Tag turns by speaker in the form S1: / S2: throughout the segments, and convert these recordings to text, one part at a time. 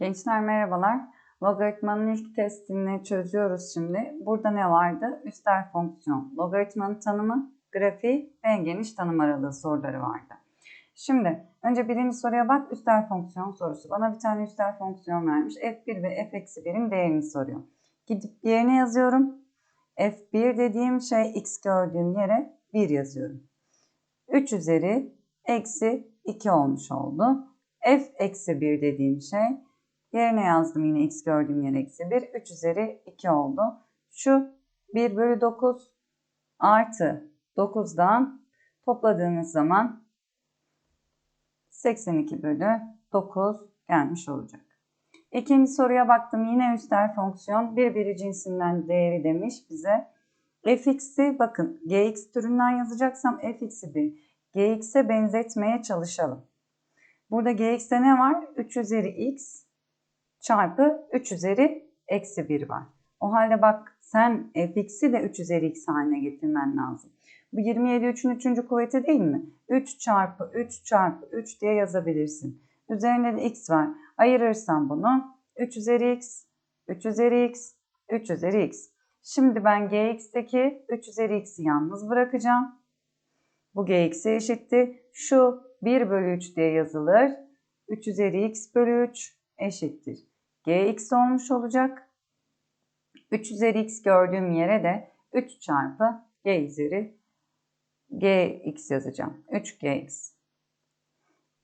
S1: Gençler merhabalar. Logaritmanın ilk testini çözüyoruz şimdi. Burada ne vardı? Üstel fonksiyon, logaritmanın tanımı, grafiği ve en geniş tanım aralığı soruları vardı. Şimdi önce birinci soruya bak üstel fonksiyon sorusu. Bana bir tane üstel fonksiyon vermiş. F1 ve f-1'in değerini soruyor. Gidip yerine yazıyorum. F1 dediğim şey x gördüğüm yere 1 yazıyorum. 3 üzeri eksi 2 olmuş oldu. F eksi 1 dediğim şey Yerine yazdım yine x gördüğüm yer eksi 1. 3 üzeri 2 oldu. Şu 1 bölü 9 artı 9'dan topladığınız zaman 82 bölü 9 gelmiş olacak. İkinci soruya baktım. Yine üstel fonksiyon birbiri cinsinden değeri demiş bize. fx'i bakın gx türünden yazacaksam fx'i bir gx'e benzetmeye çalışalım. Burada gx'te ne var? 3 üzeri x çarpı 3 üzeri eksi 1 var. O halde bak sen fx'i de 3 üzeri x haline getirmen lazım. Bu 27 3'ün 3. kuvveti değil mi? 3 çarpı 3 çarpı 3 diye yazabilirsin. Üzerinde de x var. Ayırırsam bunu 3 üzeri x, 3 üzeri x, 3 üzeri x. Şimdi ben gx'teki 3 üzeri x'i yalnız bırakacağım. Bu gx'e eşitti. Şu 1 bölü 3 diye yazılır. 3 üzeri x bölü 3 eşittir gx olmuş olacak. 3 üzeri x gördüğüm yere de 3 çarpı g üzeri gx yazacağım. 3gx.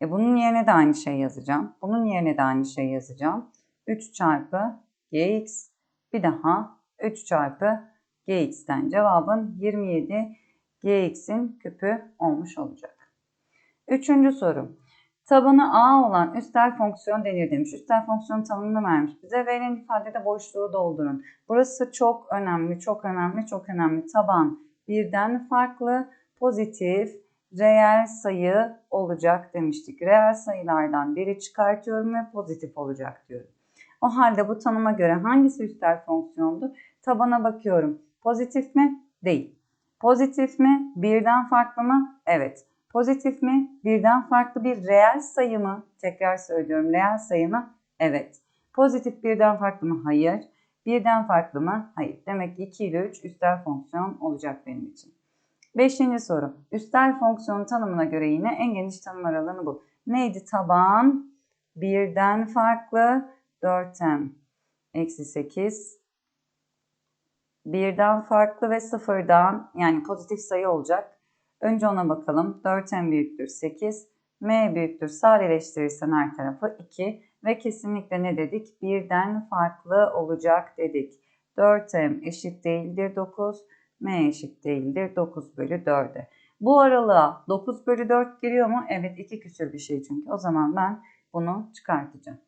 S1: E bunun yerine de aynı şey yazacağım. Bunun yerine de aynı şey yazacağım. 3 çarpı gx bir daha 3 çarpı gx'ten cevabın 27 gx'in küpü olmuş olacak. Üçüncü soru. Tabanı A olan üstel fonksiyon denir demiş. Üstel fonksiyon tanımını vermiş bize. Verilen ifadede boşluğu doldurun. Burası çok önemli, çok önemli, çok önemli. Taban birden farklı, pozitif, reel sayı olacak demiştik. Reel sayılardan biri çıkartıyorum ve pozitif olacak diyorum. O halde bu tanıma göre hangisi üstel fonksiyondu? Tabana bakıyorum. Pozitif mi? Değil. Pozitif mi? Birden farklı mı? Evet. Pozitif mi? Birden farklı bir reel sayı mı? Tekrar söylüyorum reel sayı mı? Evet. Pozitif birden farklı mı? Hayır. Birden farklı mı? Hayır. Demek ki 2 ile 3 üstel fonksiyon olacak benim için. Beşinci soru. Üstel fonksiyon tanımına göre yine en geniş tanım aralığını bu. Neydi? Taban birden farklı 4m eksi 8 birden farklı ve sıfırdan yani pozitif sayı olacak Önce ona bakalım. 4m büyüktür 8. m büyüktür sadeleştirirsen her tarafı 2. Ve kesinlikle ne dedik? Birden farklı olacak dedik. 4m eşit değildir 9. m eşit değildir 9 bölü 4'e. Bu aralığa 9 bölü 4 giriyor mu? Evet 2 küsür bir şey çünkü. O zaman ben bunu çıkartacağım.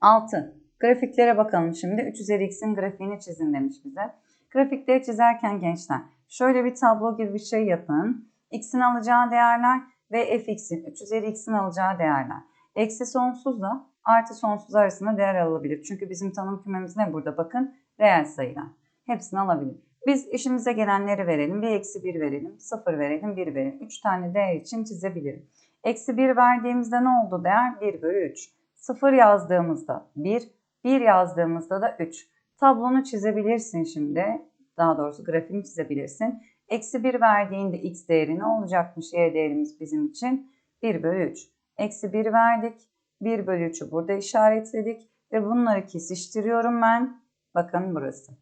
S1: 6. Grafiklere bakalım şimdi. 3 üzeri x'in grafiğini çizin demiş bize. Grafikleri çizerken gençler Şöyle bir tablo gibi bir şey yapın. X'in alacağı değerler ve fx'in 3 üzeri x'in alacağı değerler. Eksi sonsuzla artı sonsuz arasında değer alabilir. Çünkü bizim tanım kümemiz ne burada? Bakın reel sayılar. Hepsini alabilir. Biz işimize gelenleri verelim. Bir eksi 1 verelim. 0 verelim. 1 verelim. 3 tane değer için çizebilirim. Eksi 1 verdiğimizde ne oldu değer? 1 bölü 3. 0 yazdığımızda 1. 1 yazdığımızda da 3. Tablonu çizebilirsin şimdi daha doğrusu grafiğini çizebilirsin. Eksi 1 verdiğinde x değeri ne olacakmış? Y değerimiz bizim için 1 bölü 3. Eksi 1 verdik. 1 bölü 3'ü burada işaretledik. Ve bunları kesiştiriyorum ben. Bakın burası.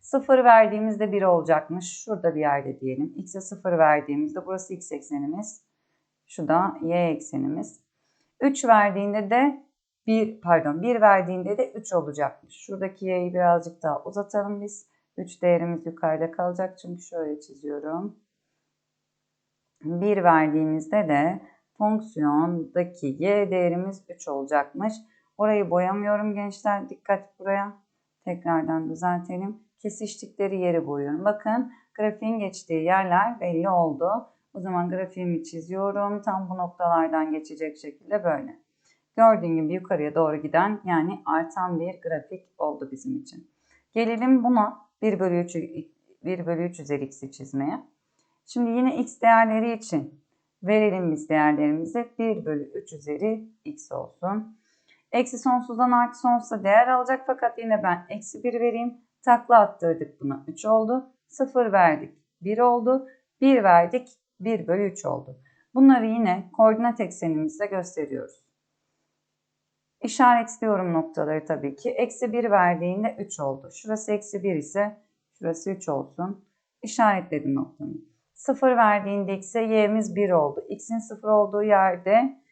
S1: 0 verdiğimizde 1 olacakmış. Şurada bir yerde diyelim. X'e 0 verdiğimizde burası x eksenimiz. Şu da y eksenimiz. 3 verdiğinde de 1 pardon 1 verdiğinde de 3 olacakmış. Şuradaki y'yi birazcık daha uzatalım biz. 3 değerimiz yukarıda kalacak. Çünkü şöyle çiziyorum. 1 verdiğimizde de fonksiyondaki y değerimiz 3 olacakmış. Orayı boyamıyorum gençler. Dikkat buraya. Tekrardan düzeltelim. Kesiştikleri yeri boyuyorum. Bakın grafiğin geçtiği yerler belli oldu. O zaman grafiğimi çiziyorum. Tam bu noktalardan geçecek şekilde böyle. Gördüğün gibi yukarıya doğru giden yani artan bir grafik oldu bizim için. Gelelim buna. 1 bölü 3, 1 bölü 3 üzeri x'i çizmeye. Şimdi yine x değerleri için verelim biz değerlerimizi. 1 bölü 3 üzeri x olsun. Eksi sonsuzdan artı sonsuza değer alacak fakat yine ben eksi 1 vereyim. Takla attırdık buna 3 oldu. 0 verdik 1 oldu. 1 verdik 1 bölü 3 oldu. Bunları yine koordinat eksenimizde gösteriyoruz. İşaretliyorum noktaları tabii ki. Eksi 1 verdiğinde 3 oldu. Şurası eksi 1 ise şurası 3 olsun. İşaretledim noktamı. 0 verdiğinde x'e y'miz 1 oldu. x'in 0 olduğu yerde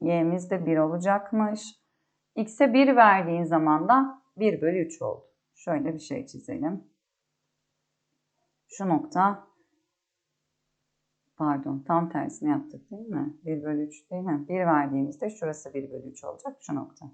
S1: y'miz de 1 olacakmış. x'e 1 verdiğin zaman da 1 bölü 3 oldu. Şöyle bir şey çizelim. Şu nokta pardon tam tersini yaptık değil mi? 1 bölü 3 değil mi? 1 verdiğimizde şurası 1 bölü 3 olacak şu nokta.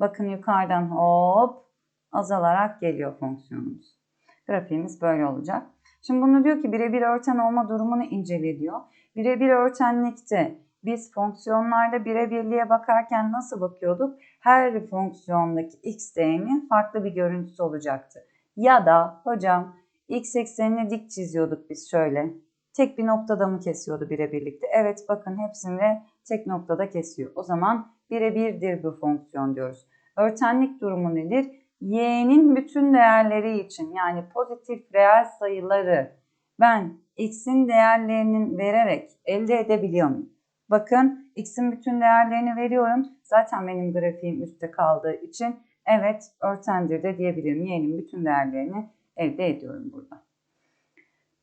S1: Bakın yukarıdan hop azalarak geliyor fonksiyonumuz. Grafiğimiz böyle olacak. Şimdi bunu diyor ki birebir örten olma durumunu incele diyor. Birebir örtenlikte biz fonksiyonlarda birebirliğe bakarken nasıl bakıyorduk? Her fonksiyondaki x değerinin farklı bir görüntüsü olacaktı. Ya da hocam x eksenini dik çiziyorduk biz şöyle. Tek bir noktada mı kesiyordu birebirlikte? Evet bakın hepsini tek noktada kesiyor. O zaman birebirdir bu fonksiyon diyoruz. Örtenlik durumu nedir? y'nin bütün değerleri için yani pozitif reel sayıları ben x'in değerlerinin vererek elde edebiliyor muyum? Bakın x'in bütün değerlerini veriyorum. Zaten benim grafiğim üstte kaldığı için evet örtendir de diyebilirim. Y'nin bütün değerlerini elde ediyorum burada.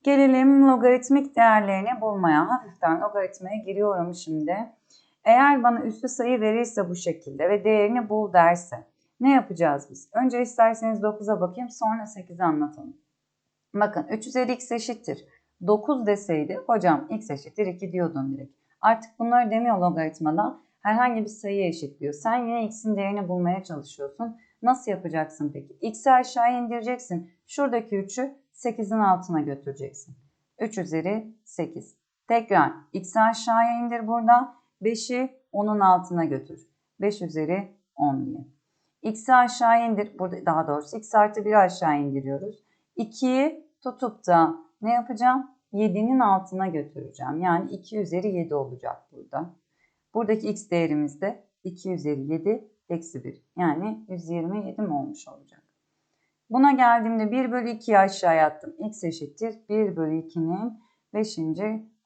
S1: Gelelim logaritmik değerlerini bulmaya. Hafiften logaritmaya giriyorum şimdi. Eğer bana üstü sayı verirse bu şekilde ve değerini bul derse ne yapacağız biz? Önce isterseniz 9'a bakayım sonra 8'i anlatalım. Bakın 3 üzeri x eşittir. 9 deseydi hocam x eşittir 2 diyordun direkt. Artık bunları demiyor logaritmada. Herhangi bir sayı eşitliyor. Sen yine x'in değerini bulmaya çalışıyorsun. Nasıl yapacaksın peki? x'i aşağıya indireceksin. Şuradaki 3'ü 8'in altına götüreceksin. 3 üzeri 8. Tekrar x'i aşağıya indir burada. 5'i 10'un altına götür. 5 üzeri 10 diye. X'i aşağı indir. Burada daha doğrusu x artı 1'i aşağı indiriyoruz. 2'yi tutup da ne yapacağım? 7'nin altına götüreceğim. Yani 2 üzeri 7 olacak burada. Buradaki x değerimiz de 2 üzeri 7 eksi 1. Yani 127 mi olmuş olacak? Buna geldiğimde 1 bölü 2'yi aşağıya attım. x eşittir 1 bölü 2'nin 5.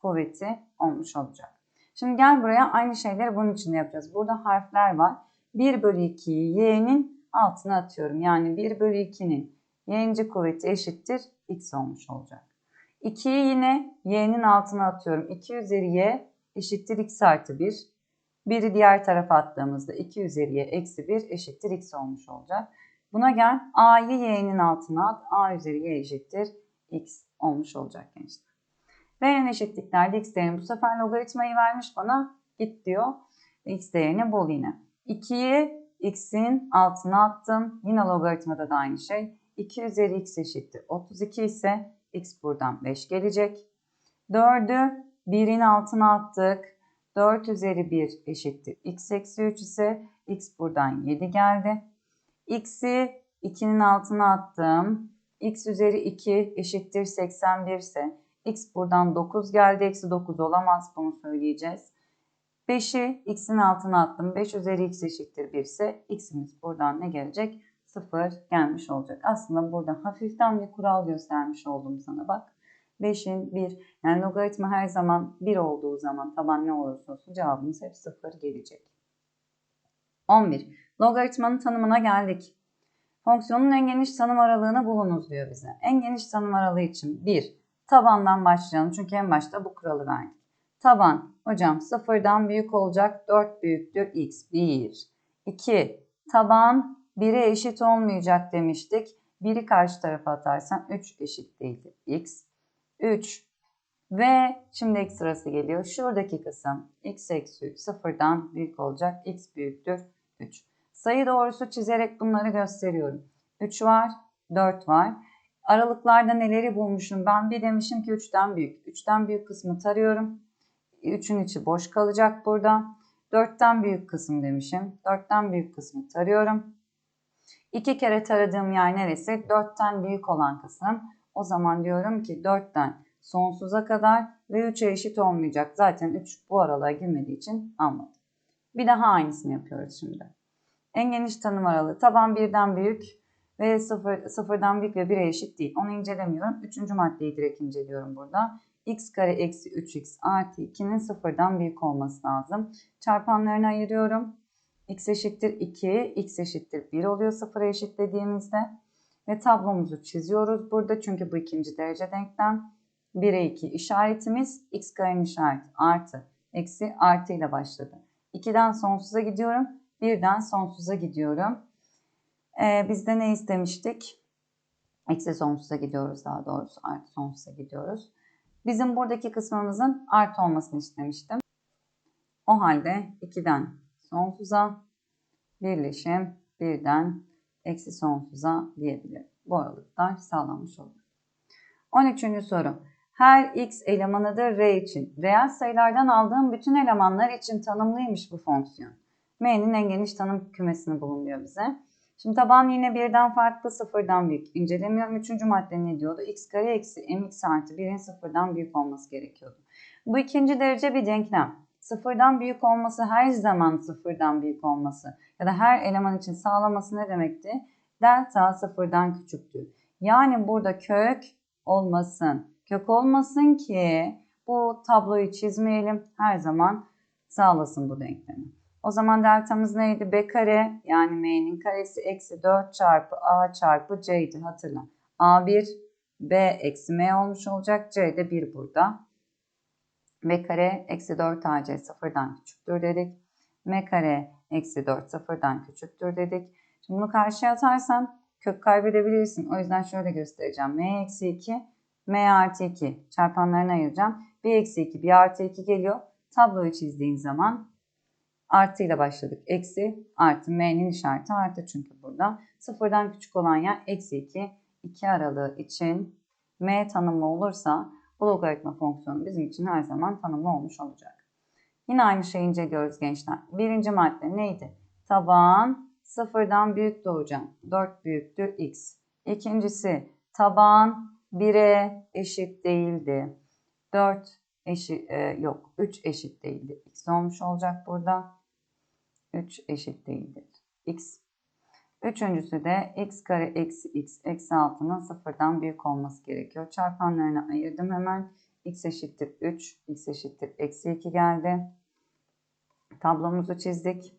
S1: kuvveti olmuş olacak. Şimdi gel buraya aynı şeyleri bunun için yapacağız. Burada harfler var. 1 bölü 2'yi y'nin altına atıyorum. Yani 1 bölü 2'nin y'inci kuvveti eşittir x olmuş olacak. 2'yi yine y'nin altına atıyorum. 2 üzeri y eşittir x artı 1. 1'i diğer tarafa attığımızda 2 üzeri y eksi 1 eşittir x olmuş olacak. Buna gel a'yı y'nin altına at. a üzeri y eşittir x olmuş olacak gençler. Verilen eşitliklerde x değerini bu sefer logaritmayı vermiş bana git diyor. x değerini bul yine. 2'yi x'in altına attım. Yine logaritmada da aynı şey. 2 üzeri x eşittir. 32 ise x buradan 5 gelecek. 4'ü 1'in altına attık. 4 üzeri 1 eşittir. x eksi 3 ise x buradan 7 geldi. X'i 2'nin altına attım. x üzeri 2 eşittir 81 ise x buradan 9 geldi. Eksi 9 olamaz bunu söyleyeceğiz. 5'i x'in altına attım. 5 üzeri x eşittir 1 ise x'imiz buradan ne gelecek? 0 gelmiş olacak. Aslında burada hafiften bir kural göstermiş oldum sana bak. 5'in 1 yani logaritma her zaman 1 olduğu zaman taban ne olursa olsun cevabımız hep 0 gelecek. 11. Logaritmanın tanımına geldik. Fonksiyonun en geniş tanım aralığını bulunuz diyor bize. En geniş tanım aralığı için 1. Tabandan başlayalım çünkü en başta bu kuralı verdik. Taban hocam sıfırdan büyük olacak 4 büyüktür x 1. 2. Taban 1'e eşit olmayacak demiştik. 1'i karşı tarafa atarsan 3 eşit değildir x. 3 ve şimdi x sırası geliyor. Şuradaki kısım x eksi 3 sıfırdan büyük olacak. x büyüktür 3. Sayı doğrusu çizerek bunları gösteriyorum. 3 var, 4 var. Aralıklarda neleri bulmuşum? Ben bir demişim ki 3'ten büyük. 3'ten büyük kısmı tarıyorum. 3'ün içi boş kalacak burada. 4'ten büyük kısım demişim. 4'ten büyük kısmı tarıyorum. 2 kere taradığım yer neresi? 4'ten büyük olan kısım. O zaman diyorum ki 4'ten sonsuza kadar ve 3'e eşit olmayacak. Zaten 3 bu aralığa girmediği için almadım. Bir daha aynısını yapıyoruz şimdi. En geniş tanım aralığı taban birden büyük ve sıfır, sıfırdan büyük ve 1'e eşit değil. Onu incelemiyorum. Üçüncü maddeyi direkt inceliyorum burada. x kare eksi 3x artı 2'nin sıfırdan büyük olması lazım. Çarpanlarını ayırıyorum. x eşittir 2, x eşittir 1 oluyor sıfıra eşitlediğimizde. Ve tablomuzu çiziyoruz burada çünkü bu ikinci derece denklem. 1'e 2 işaretimiz x karenin işareti artı eksi artı ile başladı. 2'den sonsuza gidiyorum. 1'den sonsuza gidiyorum. Ee, biz de ne istemiştik? Eksi sonsuza gidiyoruz daha doğrusu. Artı sonsuza gidiyoruz. Bizim buradaki kısmımızın artı olmasını istemiştim. O halde 2'den sonsuza birleşim 1'den eksi sonsuza diyebilirim. Bu aralıklar sağlanmış olur. 13. soru. Her x elemanı da R için. Reel sayılardan aldığım bütün elemanlar için tanımlıymış bu fonksiyon. M'nin en geniş tanım kümesini bulunuyor bize. Şimdi taban yine birden farklı sıfırdan büyük. İncelemiyorum. Üçüncü madde ne diyordu? x kare eksi mx artı 1'in sıfırdan büyük olması gerekiyordu. Bu ikinci derece bir denklem. Sıfırdan büyük olması her zaman sıfırdan büyük olması ya da her eleman için sağlaması ne demekti? Delta sıfırdan küçüktür. Yani burada kök olmasın. Kök olmasın ki bu tabloyu çizmeyelim. Her zaman sağlasın bu denklemi. O zaman deltamız neydi? B kare yani M'nin karesi eksi 4 çarpı A çarpı C'ydi hatırla. A1 B eksi M olmuş olacak. C de 1 burada. B kare eksi 4 AC sıfırdan küçüktür dedik. M kare eksi 4 sıfırdan küçüktür dedik. Şimdi bunu karşıya atarsan kök kaybedebilirsin. O yüzden şöyle göstereceğim. M eksi 2 M artı 2 çarpanlarını ayıracağım. 1 eksi 2 1 artı 2 geliyor. Tabloyu çizdiğin zaman artı ile başladık. Eksi artı m'nin işareti artı çünkü burada. Sıfırdan küçük olan yer eksi 2. 2 aralığı için m tanımlı olursa bu logaritma fonksiyonu bizim için her zaman tanımlı olmuş olacak. Yine aynı şeyi inceliyoruz gençler. Birinci madde neydi? Taban sıfırdan büyük doğacağım. 4 büyüktür x. İkincisi taban 1'e eşit değildi. 4 eşit e, yok 3 eşit değildi. X olmuş olacak burada. 3 eşit değildir. X. Üçüncüsü de x kare eksi x eksi 6'nın sıfırdan büyük olması gerekiyor. Çarpanlarını ayırdım hemen. x eşittir 3, x eşittir eksi 2 geldi. Tablomuzu çizdik.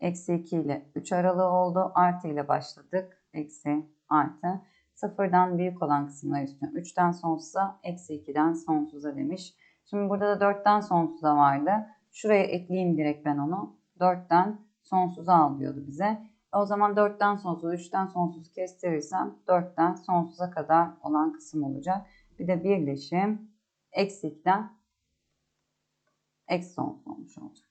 S1: Eksi 2 ile 3 aralığı oldu. Artı ile başladık. Eksi, artı. Sıfırdan büyük olan kısımlar üstüne 3'ten sonsuza, eksi 2'den sonsuza demiş. Şimdi burada da 4'ten sonsuza vardı. Şuraya ekleyeyim direkt ben onu. 4'ten sonsuza al diyordu bize. O zaman 4'ten sonsuza, 3'ten sonsuz kestirirsem 4'ten sonsuza kadar olan kısım olacak. Bir de birleşim eksi 2'den eksi sonsuz olmuş olacak.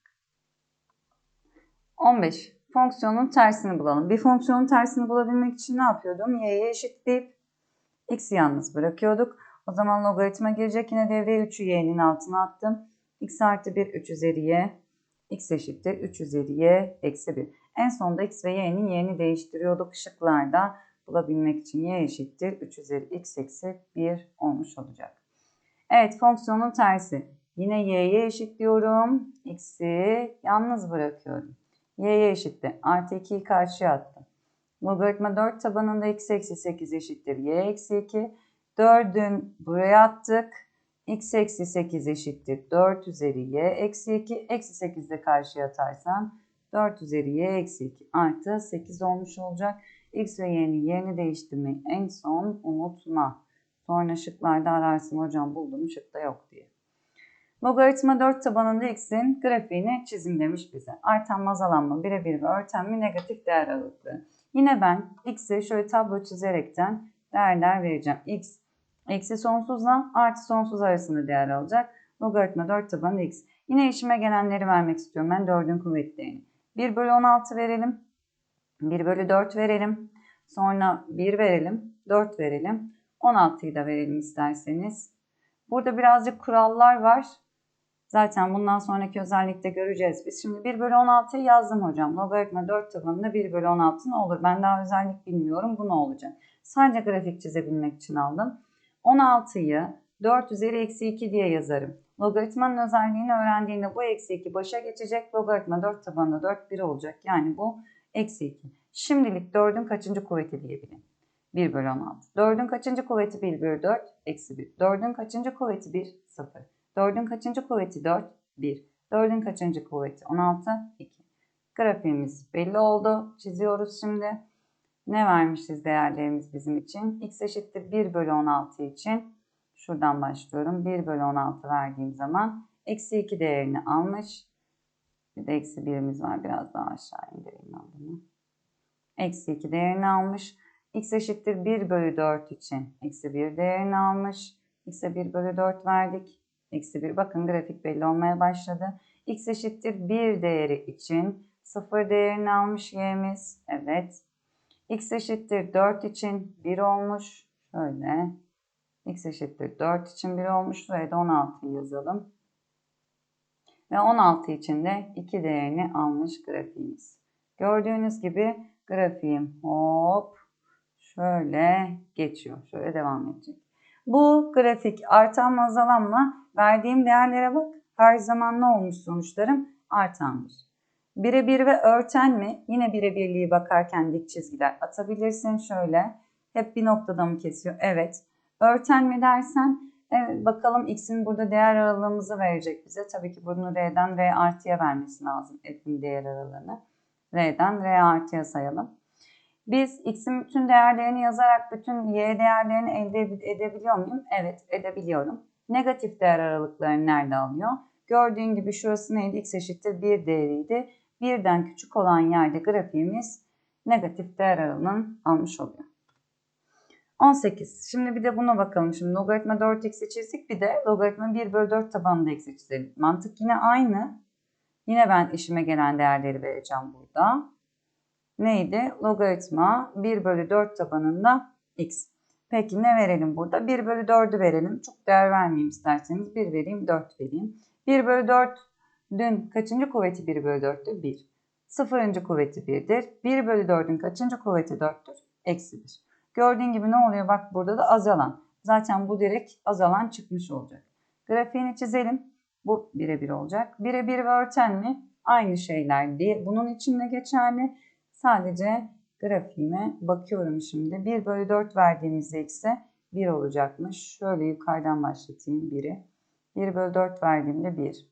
S1: 15. Fonksiyonun tersini bulalım. Bir fonksiyonun tersini bulabilmek için ne yapıyordum? Y'ye eşitleyip x'i yalnız bırakıyorduk. O zaman logaritma girecek. Yine devreye 3'ü y'nin altına attım. x artı 1 3 üzeri y. x eşittir 3 üzeri y eksi 1. En sonunda x ve y'nin yerini değiştiriyorduk şıklarda. Bulabilmek için y eşittir 3 üzeri x eksi 1 olmuş olacak. Evet fonksiyonun tersi. Yine y'ye eşitliyorum. x'i yalnız bırakıyorum y'ye eşitti. Artı 2'yi karşıya attım. Logaritma 4 tabanında x eksi 8 eşittir y eksi 2. 4'ün buraya attık. X eksi 8 eşittir 4 üzeri y eksi 2. Eksi 8 de karşıya atarsam 4 üzeri y eksi 2 artı 8 olmuş olacak. x ve y'nin yerini değiştirmeyi en son unutma. Sonra şıklarda ararsın hocam buldum şıkta yok diye. Logaritma 4 tabanında x'in grafiğini çizim demiş bize. Artan azalanma birebir ve örten mi negatif değer aralıklı. Yine ben x'e şöyle tablo çizerekten değerler vereceğim. x eksi sonsuzla artı sonsuz arasında değer alacak. Logaritma 4 tabanında x. Yine işime gelenleri vermek istiyorum ben 4'ün kuvvetlerini. 1 bölü 16 verelim. 1 bölü 4 verelim. Sonra 1 verelim. 4 verelim. 16'yı da verelim isterseniz. Burada birazcık kurallar var. Zaten bundan sonraki özellikte göreceğiz. Biz şimdi 1 bölü 16'yı yazdım hocam. Logaritma 4 tabanında 1 bölü 16 ne olur? Ben daha özellik bilmiyorum. Bu ne olacak? Sadece grafik çizebilmek için aldım. 16'yı 4 üzeri eksi 2 diye yazarım. Logaritmanın özelliğini öğrendiğinde bu eksi 2 başa geçecek. Logaritma 4 tabanında 4 1 olacak. Yani bu eksi 2. Şimdilik 4'ün kaçıncı kuvveti diyebilirim. 1 bölü 16. 4'ün kaçıncı kuvveti 1 bölü 4? Eksi 1. 4'ün kaçıncı kuvveti 1? 0. 4'ün kaçıncı kuvveti 4? 1. 4'ün kaçıncı kuvveti? 16, 2. Grafiğimiz belli oldu. Çiziyoruz şimdi. Ne vermişiz değerlerimiz bizim için? x eşittir 1 bölü 16 için. Şuradan başlıyorum. 1 bölü 16 verdiğim zaman eksi 2 değerini almış. Bir de eksi 1'imiz var. Biraz daha aşağı indireyim bunu. Eksi 2 değerini almış. x eşittir 1 bölü 4 için eksi 1 değerini almış. x'e 1 bölü 4 verdik. Eksi 1 bakın grafik belli olmaya başladı. x eşittir 1 değeri için 0 değerini almış y'miz. Evet. X eşittir 4 için 1 olmuş. Şöyle. x eşittir 4 için 1 olmuş. Şuraya da 16'yı yazalım. Ve 16 için de 2 değerini almış grafiğimiz. Gördüğünüz gibi grafiğim hop şöyle geçiyor. Şöyle devam edecek. Bu grafik artan mı azalan mı? Verdiğim değerlere bak. Her zaman ne olmuş sonuçlarım? Artandır. Birebir ve örten mi? Yine birebirliği bakarken dik çizgiler atabilirsin. Şöyle hep bir noktada mı kesiyor? Evet. Örten mi dersen evet, bakalım x'in burada değer aralığımızı verecek bize. Tabii ki bunu r'den r artıya vermesi lazım. F'in değer aralığını. r'den r artıya sayalım. Biz x'in bütün değerlerini yazarak bütün y değerlerini elde edebiliyor muyum? Evet edebiliyorum. Negatif değer aralıklarını nerede alıyor? Gördüğün gibi şurası neydi? x eşittir 1 değeriydi. Birden küçük olan yerde grafiğimiz negatif değer aralığını almış oluyor. 18. Şimdi bir de buna bakalım. Şimdi logaritma 4x'i çizdik. Bir de logaritma 1 bölü 4 tabanında x'i çizelim. Mantık yine aynı. Yine ben işime gelen değerleri vereceğim burada. Neydi? Logaritma 1 bölü 4 tabanında x. Peki ne verelim burada? 1 bölü 4'ü verelim. Çok değer vermeyeyim isterseniz. 1 vereyim, 4 vereyim. 1 bölü 4 dün kaçıncı kuvveti 1 bölü 4'tü? 1. Sıfırıncı kuvveti 1'dir. 1 bölü 4'ün kaçıncı kuvveti 4'tür? Eksi 1. Gördüğün gibi ne oluyor? Bak burada da azalan. Zaten bu direkt azalan çıkmış olacak. Grafiğini çizelim. Bu birebir olacak. Birebir ve örten mi? Aynı şeyler değil. Bunun için de geçerli. Sadece grafiğime bakıyorum şimdi. 1 bölü 4 verdiğimizde ise 1 olacakmış. Şöyle yukarıdan başlatayım 1'i. 1 bölü 4 verdiğimde 1.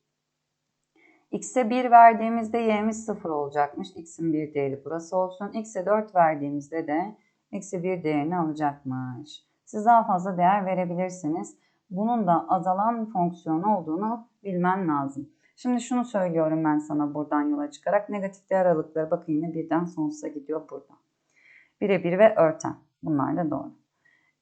S1: X'e 1 verdiğimizde y'miz 0 olacakmış. X'in bir değeri burası olsun. X'e 4 verdiğimizde de eksi 1 değerini alacakmış. Siz daha fazla değer verebilirsiniz. Bunun da azalan fonksiyon olduğunu bilmen lazım. Şimdi şunu söylüyorum ben sana buradan yola çıkarak. Negatif değer aralıkları bakın yine birden sonsuza gidiyor burada. Birebir ve örten. Bunlar da doğru.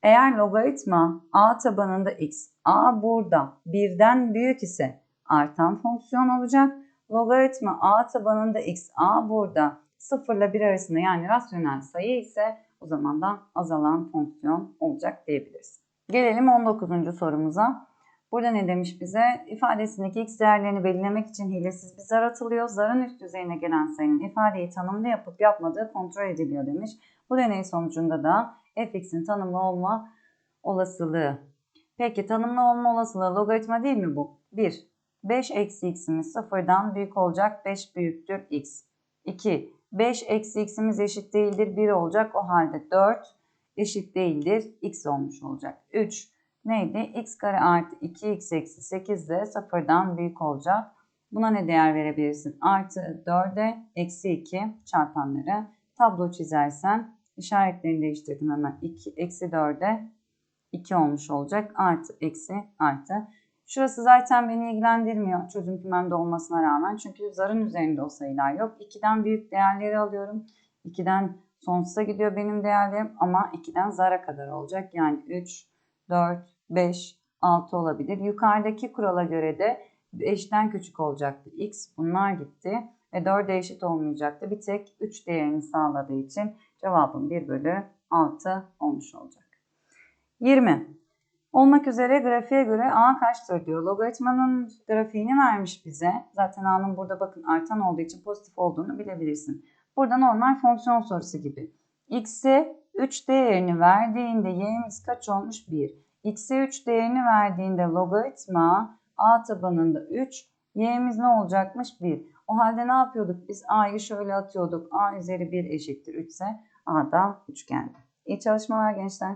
S1: Eğer logaritma a tabanında x, a burada birden büyük ise artan fonksiyon olacak. Logaritma a tabanında x, a burada 0 ile 1 arasında yani rasyonel sayı ise o zaman da azalan fonksiyon olacak diyebiliriz. Gelelim 19. sorumuza. Burada ne demiş bize? İfadesindeki x değerlerini belirlemek için hilesiz bir zar atılıyor. Zarın üst düzeyine gelen sayının ifadeyi tanımlı yapıp yapmadığı kontrol ediliyor demiş. Bu deney sonucunda da fx'in tanımlı olma olasılığı. Peki tanımlı olma olasılığı logaritma değil mi bu? 1. 5 eksi x'imiz sıfırdan büyük olacak. 5 büyüktür x. 2. 5 eksi x'imiz eşit değildir 1 olacak. O halde 4 eşit değildir x olmuş olacak. 3 neydi? x kare artı 2x eksi 8 de sıfırdan büyük olacak. Buna ne değer verebilirsin? Artı 4'e eksi 2 çarpanları. Tablo çizersen işaretlerini değiştirdim hemen. 2, eksi 4'e 2 olmuş olacak. Artı eksi artı. Şurası zaten beni ilgilendirmiyor çözüm kümemde olmasına rağmen. Çünkü zarın üzerinde o sayılar yok. 2'den büyük değerleri alıyorum. 2'den sonsuza gidiyor benim değerlerim ama 2'den zara kadar olacak. Yani 3, 4, 5, 6 olabilir. Yukarıdaki kurala göre de 5'ten küçük olacaktı. X bunlar gitti ve 4'e eşit olmayacaktı. Bir tek 3 değerini sağladığı için cevabım 1 bölü 6 olmuş olacak. 20. Olmak üzere grafiğe göre A kaçtır diyor. Logaritmanın grafiğini vermiş bize. Zaten A'nın burada bakın artan olduğu için pozitif olduğunu bilebilirsin. Burada normal fonksiyon sorusu gibi. X'e 3 değerini verdiğinde y'miz kaç olmuş? 1. X'e 3 değerini verdiğinde logaritma A tabanında 3. Y'miz ne olacakmış? 1. O halde ne yapıyorduk? Biz A'yı şöyle atıyorduk. A üzeri 1 eşittir 3 ise A da üçgendi. İyi çalışmalar gençler.